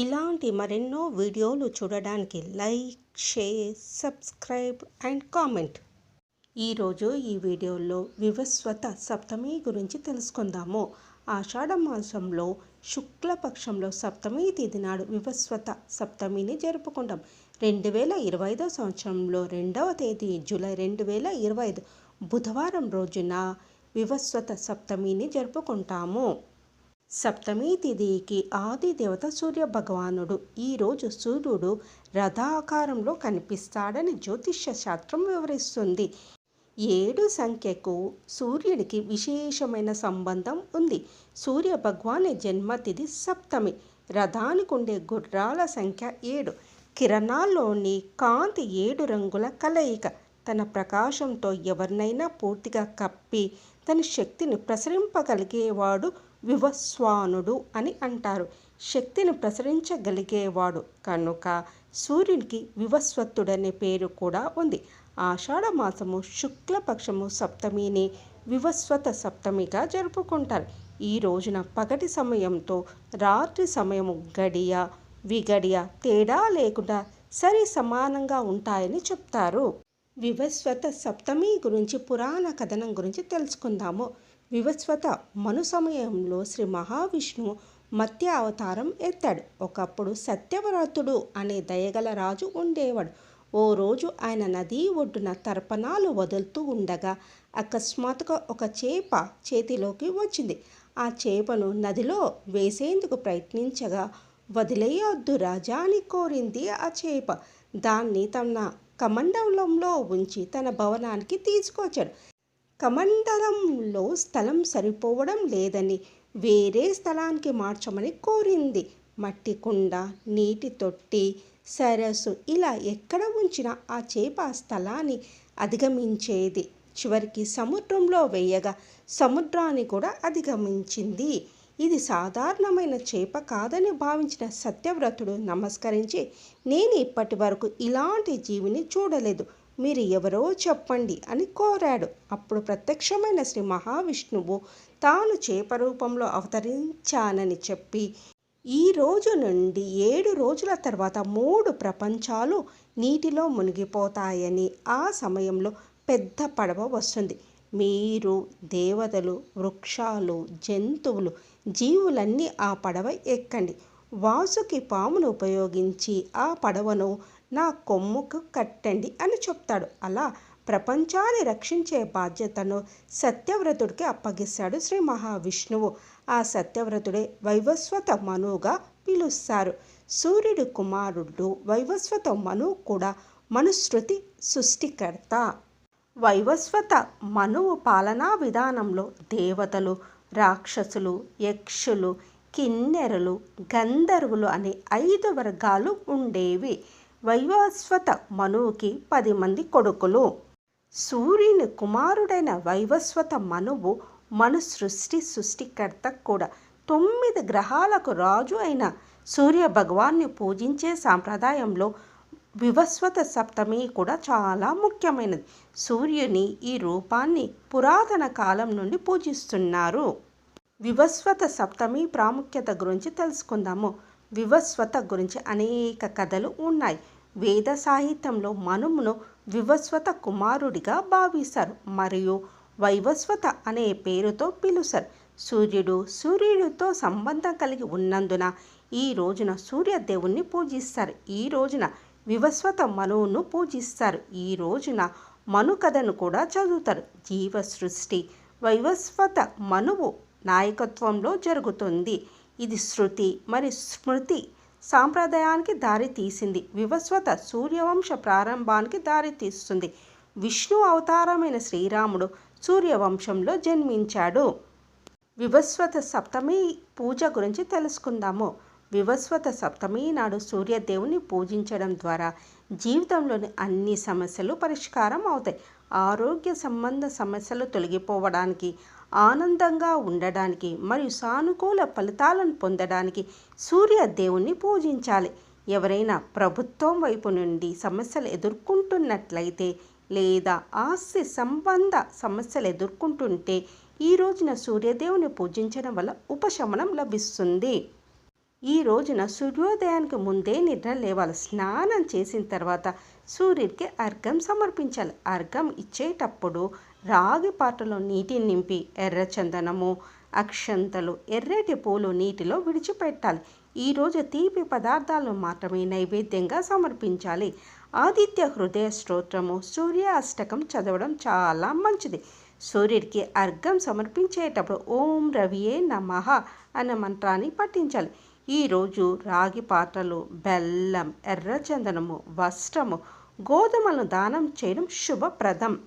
ఇలాంటి మరెన్నో వీడియోలు చూడడానికి like share subscribe and comment. ఈరోజు ఈ వీడియోలో వివస్వత సప్తమి గురించి తెలుసుకుందాము. ఆషాఢ మాసంలో శుక్లపక్షంలో సప్తమి తేదీ నాడు వివస్వత సప్తమిని జరుపుకుంటాం. రెండు వేల ఇరవై ఐదో సంవత్సరంలో రెండవ తేదీ జూలై రెండు వేల ఇరవై ఐదు బుధవారం రోజున వివస్వత సప్తమిని జరుపుకుంటాము. సప్తమి తిథికి ఆది దేవత సూర్య భగవానుడు ఈరోజు సూర్యుడు రథాకారంలో కనిపిస్తాడని జ్యోతిష్య శాస్త్రం వివరిస్తుంది. ఏడు సంఖ్యకు సూర్యుడికి విశేషమైన సంబంధం ఉంది. సూర్య భగవాని జన్మతిథి సప్తమి. రథానికి ఉండే గుర్రాల సంఖ్య ఏడు. కిరణాల్లోని కాంతి ఏడు రంగుల కలయిక. తన ప్రకాశంతో ఎవరినైనా పూర్తిగా కప్పి తన శక్తిని ప్రసరింపగలిగేవాడు వివస్వానుడు అని అంటారు. శక్తిని ప్రసరించగలిగేవాడు. కనుక సూర్యునికి వివస్వత్తుడనే పేరు కూడా ఉంది. ఆషాఢ మాసము శుక్లపక్షము సప్తమిని వివస్వత సప్తమిగా జరుపుకుంటారు. ఈ రోజున పగటి సమయంతో రాత్రి సమయము గడియ విగడియ తేడా లేకుండా సరి సమానంగా ఉంటాయని చెప్తారు. వివస్వత సప్తమి గురించి పురాణ కథనం గురించి తెలుసుకుందాము. వివస్వత మను సమయంలో శ్రీ మహావిష్ణువు మత్య అవతారం ఎత్తాడు. ఒకప్పుడు సత్యవ్రతుడు అనే దయగల రాజు ఉండేవాడు. ఓ రోజు ఆయన నదీ ఒడ్డున తర్పణాలు వదులుతూ ఉండగా అకస్మాత్తుగా ఒక చేప చేతిలోకి వచ్చింది. ఆ చేపను నదిలో వేసేందుకు ప్రయత్నించగా వదిలేయొద్దు రాజా అని కోరింది ఆ చేప. దాన్ని తన కమండలంలో ఉంచి తన భవనానికి తీసుకొచ్చాడు. కమండలంలో స్థలం సరిపోవడం లేదని వేరే స్థలానికి మార్చమని కోరింది. మట్టి కుండ నీటి తొట్టి సరస్సు ఇలా ఎక్కడ ఉంచినా ఆ చేప ఆ స్థలాన్ని అధిగమించేది. చివరికి సముద్రంలో వేయగా సముద్రాన్ని కూడా అధిగమించింది. ఇది సాధారణమైన చేప కాదని భావించిన సత్యవ్రతుడు నమస్కరించి నేను ఇప్పటి వరకు ఇలాంటి జీవిని చూడలేదు. మీరు ఎవరో చెప్పండి అని కోరాడు. అప్పుడు ప్రత్యక్షమైన శ్రీ మహావిష్ణువు తాను చేప రూపంలో అవతరించానని చెప్పి ఈ రోజు నుండి ఏడు రోజుల తర్వాత మూడు ప్రపంచాలు నీటిలో మునిగిపోతాయని ఆ సమయంలో పెద్ద పడవ వస్తుంది. మీరు దేవతలు వృక్షాలు జంతువులు జీవులన్నీ ఆ పడవ ఎక్కండి. వాసుకి పామును ఉపయోగించి ఆ పడవను నా కొమ్ముకు కట్టండి అని చెప్తాడు. అలా ప్రపంచాన్ని రక్షించే బాధ్యతను సత్యవ్రతుడికి అప్పగిస్తాడు శ్రీ మహావిష్ణువు. ఆ సత్యవ్రతుడే వైవస్వత మనుగా పిలుస్తారు. సూర్యుడి కుమారుడు వైవస్వత మను కూడా మనుశృతి సృష్టికర్త. వైవస్వత మనువు పాలనా విధానంలో దేవతలు రాక్షసులు యక్షులు కిన్నెరలు గంధర్వులు అనే ఐదు వర్గాలు ఉండేవి. వైవస్వత మనువుకి పది మంది కొడుకులు. సూర్యుని కుమారుడైన వైవస్వత మనువు మను సృష్టి సృష్టికర్త కూడా. తొమ్మిది గ్రహాలకు రాజు అయిన సూర్య భగవాన్ని పూజించే సాంప్రదాయంలో వివస్వత సప్తమి కూడా చాలా ముఖ్యమైనది. సూర్యుని ఈ రూపాన్ని పురాతన కాలం నుండి పూజిస్తున్నారు. వివస్వత సప్తమి ప్రాముఖ్యత గురించి తెలుసుకుందాము. వివస్వత గురించి అనేక కథలు ఉన్నాయి. వేద సాహిత్యంలో మనుమును వివస్వత కుమారుడిగా భావిస్తారు మరియు వైవస్వత అనే పేరుతో పిలుస్తారు. సూర్యుడు సూర్యుడితో సంబంధం కలిగి ఉన్నందున ఈ రోజున సూర్యదేవుణ్ణి పూజిస్తారు. ఈ రోజున వివస్వత మనువును పూజిస్తారు. ఈ రోజున మను కథను కూడా చదువుతారు. జీవ సృష్టి వైవస్వత మనువు నాయకత్వంలో జరుగుతుంది. ఇది శృతి మరి స్మృతి సాంప్రదాయానికి దారి తీసింది. వివస్వత సూర్యవంశ ప్రారంభానికి దారి తీస్తుంది. విష్ణు అవతారమైన శ్రీరాముడు సూర్యవంశంలో జన్మించాడు. వివస్వత సప్తమి పూజ గురించి తెలుసుకుందాము. వివస్వత సప్తమి నాడు సూర్యదేవుని పూజించడం ద్వారా జీవితంలోని అన్ని సమస్యలు పరిష్కారం అవుతాయి. ఆరోగ్య సంబంధ సమస్యలు తొలగిపోవడానికి ఆనందంగా ఉండడానికి మరియు సానుకూల ఫలితాలను పొందడానికి సూర్య దేవుణ్ణి పూజించాలి. ఎవరైనా ప్రభుత్వం వైపు నుండి సమస్యలు ఎదుర్కొంటున్నట్లయితే లేదా ఆస్తి సంబంధ సమస్యలు ఎదుర్కొంటుంటే ఈ రోజున సూర్యదేవుని పూజించడం వల్ల ఉపశమనం లభిస్తుంది. ఈ రోజున సూర్యోదయానికి ముందే నిద్ర లేవాలి. స్నానం చేసిన తర్వాత సూర్యుడికి అర్ఘం సమర్పించాలి. అర్ఘం ఇచ్చేటప్పుడు రాగి పాటలో నీటిని నింపి ఎర్ర చందనము అక్షంతలు ఎర్రటి పూలు నీటిలో విడిచిపెట్టాలి. ఈరోజు తీపి పదార్థాలను మాత్రమే నైవేద్యంగా సమర్పించాలి. ఆదిత్య హృదయ స్తోత్రము సూర్య అష్టకం చదవడం చాలా మంచిది. సూర్యుడికి అర్ఘం సమర్పించేటప్పుడు ఓం రవియే నమః అన్న మంత్రాన్ని పఠించాలి. ఈరోజు రాగి పాత్రలు బెల్లం ఎర్రచందనము వస్త్రము గోధుమలను దానం చేయడం శుభప్రదం.